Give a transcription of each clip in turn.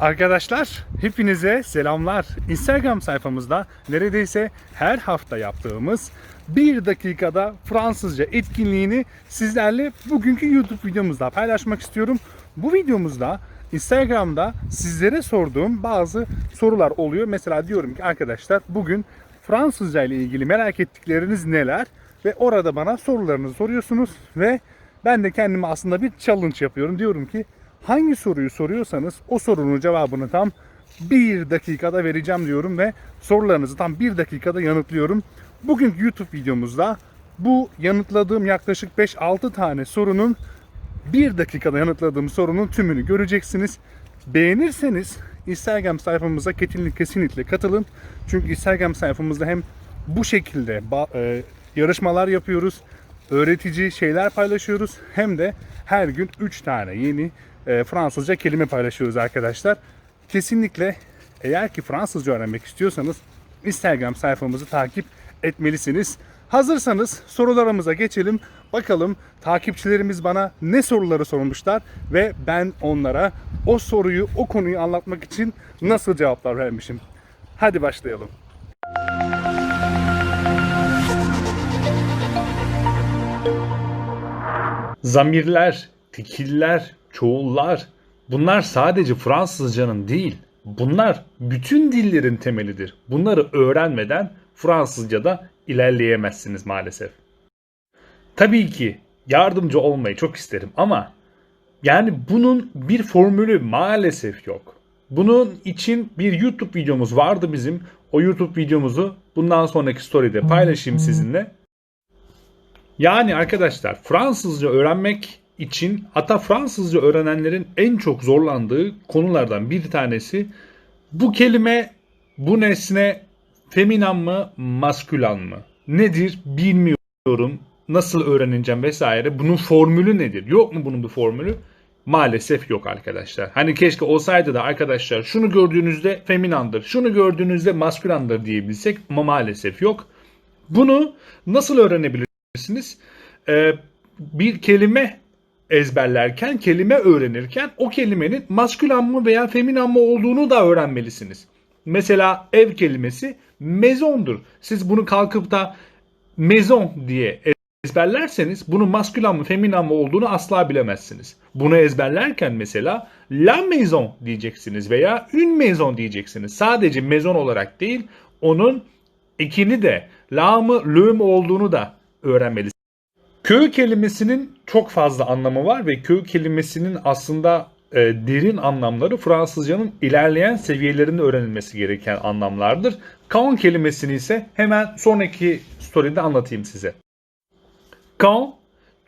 Arkadaşlar hepinize selamlar. Instagram sayfamızda neredeyse her hafta yaptığımız bir dakikada Fransızca etkinliğini sizlerle bugünkü YouTube videomuzda paylaşmak istiyorum. Bu videomuzda Instagram'da sizlere sorduğum bazı sorular oluyor. Mesela diyorum ki arkadaşlar bugün Fransızca ile ilgili merak ettikleriniz neler? Ve orada bana sorularınızı soruyorsunuz ve ben de kendime aslında bir challenge yapıyorum. Diyorum ki hangi soruyu soruyorsanız o sorunun cevabını tam bir dakikada vereceğim diyorum ve sorularınızı tam bir dakikada yanıtlıyorum. Bugünkü YouTube videomuzda bu yanıtladığım yaklaşık 5-6 tane sorunun bir dakikada yanıtladığım sorunun tümünü göreceksiniz. Beğenirseniz Instagram sayfamıza kesinlikle, katılın. Çünkü Instagram sayfamızda hem bu şekilde e, yarışmalar yapıyoruz, öğretici şeyler paylaşıyoruz. Hem de her gün 3 tane yeni e, Fransızca kelime paylaşıyoruz arkadaşlar. Kesinlikle eğer ki Fransızca öğrenmek istiyorsanız Instagram sayfamızı takip etmelisiniz. Hazırsanız sorularımıza geçelim. Bakalım takipçilerimiz bana ne soruları sormuşlar ve ben onlara o soruyu, o konuyu anlatmak için nasıl cevaplar vermişim. Hadi başlayalım. Zamirler, tekiller, çoğullar bunlar sadece Fransızcanın değil. Bunlar bütün dillerin temelidir. Bunları öğrenmeden Fransızca'da ilerleyemezsiniz maalesef. Tabii ki yardımcı olmayı çok isterim ama yani bunun bir formülü maalesef yok. Bunun için bir YouTube videomuz vardı bizim. O YouTube videomuzu bundan sonraki story'de paylaşayım sizinle. Yani arkadaşlar Fransızca öğrenmek için hatta Fransızca öğrenenlerin en çok zorlandığı konulardan bir tanesi bu kelime, bu nesne feminan mı, maskülan mı? Nedir bilmiyorum. Nasıl öğreneceğim vesaire. Bunun formülü nedir? Yok mu bunun bir formülü? Maalesef yok arkadaşlar. Hani keşke olsaydı da arkadaşlar şunu gördüğünüzde feminandır, şunu gördüğünüzde maskülandır diyebilsek ama maalesef yok. Bunu nasıl öğrenebilirsiniz? Ee, bir kelime ezberlerken, kelime öğrenirken o kelimenin maskülan mı veya feminan mı olduğunu da öğrenmelisiniz. Mesela ev kelimesi mezondur. Siz bunu kalkıp da mezon diye ezberlerseniz bunun maskülan mı feminan mı olduğunu asla bilemezsiniz. Bunu ezberlerken mesela la maison diyeceksiniz veya une maison diyeceksiniz. Sadece maison olarak değil onun ekini de la mı mi olduğunu da öğrenmelisiniz. Köy kelimesinin çok fazla anlamı var ve köy kelimesinin aslında e, derin anlamları Fransızcanın ilerleyen seviyelerinde öğrenilmesi gereken anlamlardır. Quand kelimesini ise hemen sonraki story'de anlatayım size. Quand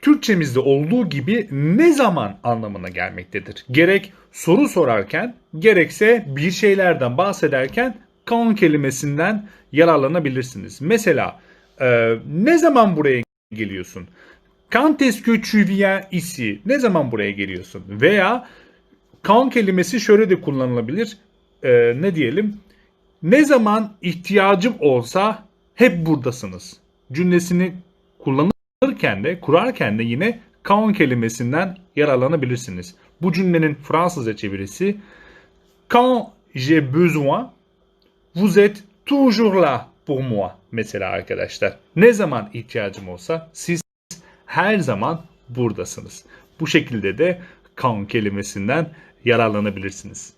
Türkçemizde olduğu gibi ne zaman anlamına gelmektedir. Gerek soru sorarken gerekse bir şeylerden bahsederken quand kelimesinden yararlanabilirsiniz. Mesela e, ne zaman buraya geliyorsun? Quand est-ce? Ne zaman buraya geliyorsun? Veya quand kelimesi şöyle de kullanılabilir. E, ne diyelim? Ne zaman ihtiyacım olsa hep buradasınız. Cümlesini kullanırken de kurarken de yine quand kelimesinden yararlanabilirsiniz. Bu cümlenin Fransızca çevirisi Quand j'ai besoin vous êtes toujours là pour moi mesela arkadaşlar. Ne zaman ihtiyacım olsa siz her zaman buradasınız. Bu şekilde de quand kelimesinden yararlanabilirsiniz.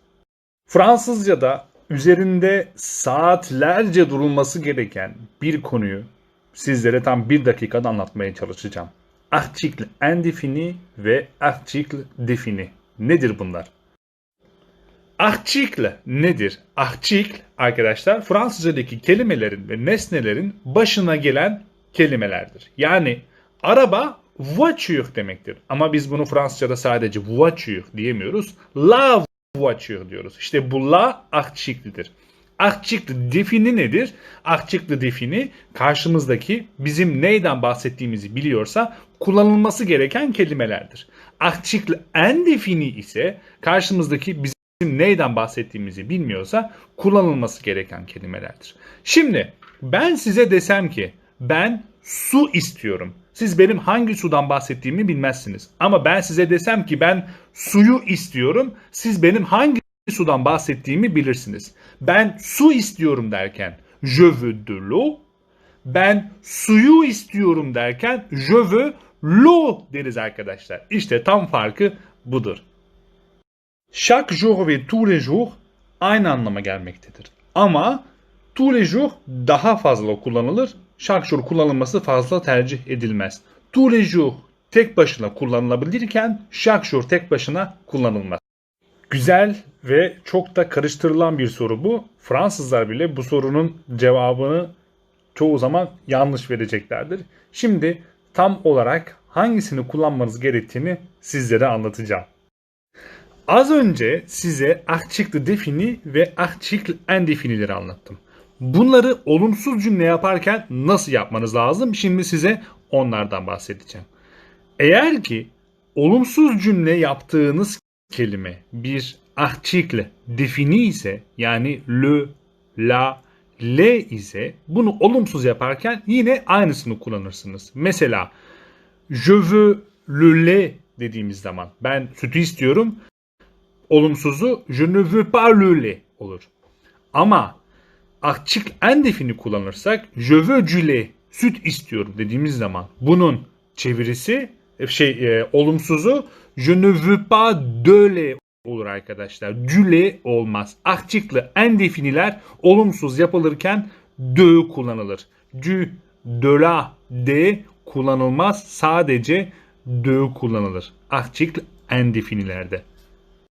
Fransızca'da üzerinde saatlerce durulması gereken bir konuyu sizlere tam bir dakikada anlatmaya çalışacağım. Article indéfini ve article défini. Nedir bunlar? Article nedir? Article arkadaşlar Fransızcadaki kelimelerin ve nesnelerin başına gelen kelimelerdir. Yani araba voiture demektir. Ama biz bunu Fransızcada sadece voiture diyemiyoruz. La voiture diyoruz. İşte bu la article'dir. Article defini nedir? Article defini karşımızdaki bizim neyden bahsettiğimizi biliyorsa kullanılması gereken kelimelerdir. Article indefini ise karşımızdaki bizim neyden bahsettiğimizi bilmiyorsa kullanılması gereken kelimelerdir. Şimdi ben size desem ki ben su istiyorum. Siz benim hangi sudan bahsettiğimi bilmezsiniz. Ama ben size desem ki ben suyu istiyorum. Siz benim hangi sudan bahsettiğimi bilirsiniz. Ben su istiyorum derken je veux de l'eau. Ben suyu istiyorum derken je veux l'eau deriz arkadaşlar. İşte tam farkı budur. Chaque jour ve tous les jours aynı anlama gelmektedir. Ama tous les jours daha fazla kullanılır. Chaque jour kullanılması fazla tercih edilmez. Tous les jours tek başına kullanılabilirken chaque jour tek başına kullanılmaz. Güzel ve çok da karıştırılan bir soru bu. Fransızlar bile bu sorunun cevabını çoğu zaman yanlış vereceklerdir. Şimdi tam olarak hangisini kullanmanız gerektiğini sizlere anlatacağım. Az önce size article defini ve article indefinileri anlattım. Bunları olumsuz cümle yaparken nasıl yapmanız lazım? Şimdi size onlardan bahsedeceğim. Eğer ki olumsuz cümle yaptığınız kelime bir article defini ise yani le, la, le ise bunu olumsuz yaparken yine aynısını kullanırsınız. Mesela je veux le lait dediğimiz zaman ben sütü istiyorum. Olumsuzu je ne veux pas le lait olur. Ama article indefini kullanırsak je veux du lait süt istiyorum dediğimiz zaman bunun çevirisi şey e, olumsuzu je ne veux pas de lait olur arkadaşlar. Du lait olmaz. Article indefiniler olumsuz yapılırken de kullanılır. Du, de la, de kullanılmaz. Sadece de kullanılır. Article indefinilerde.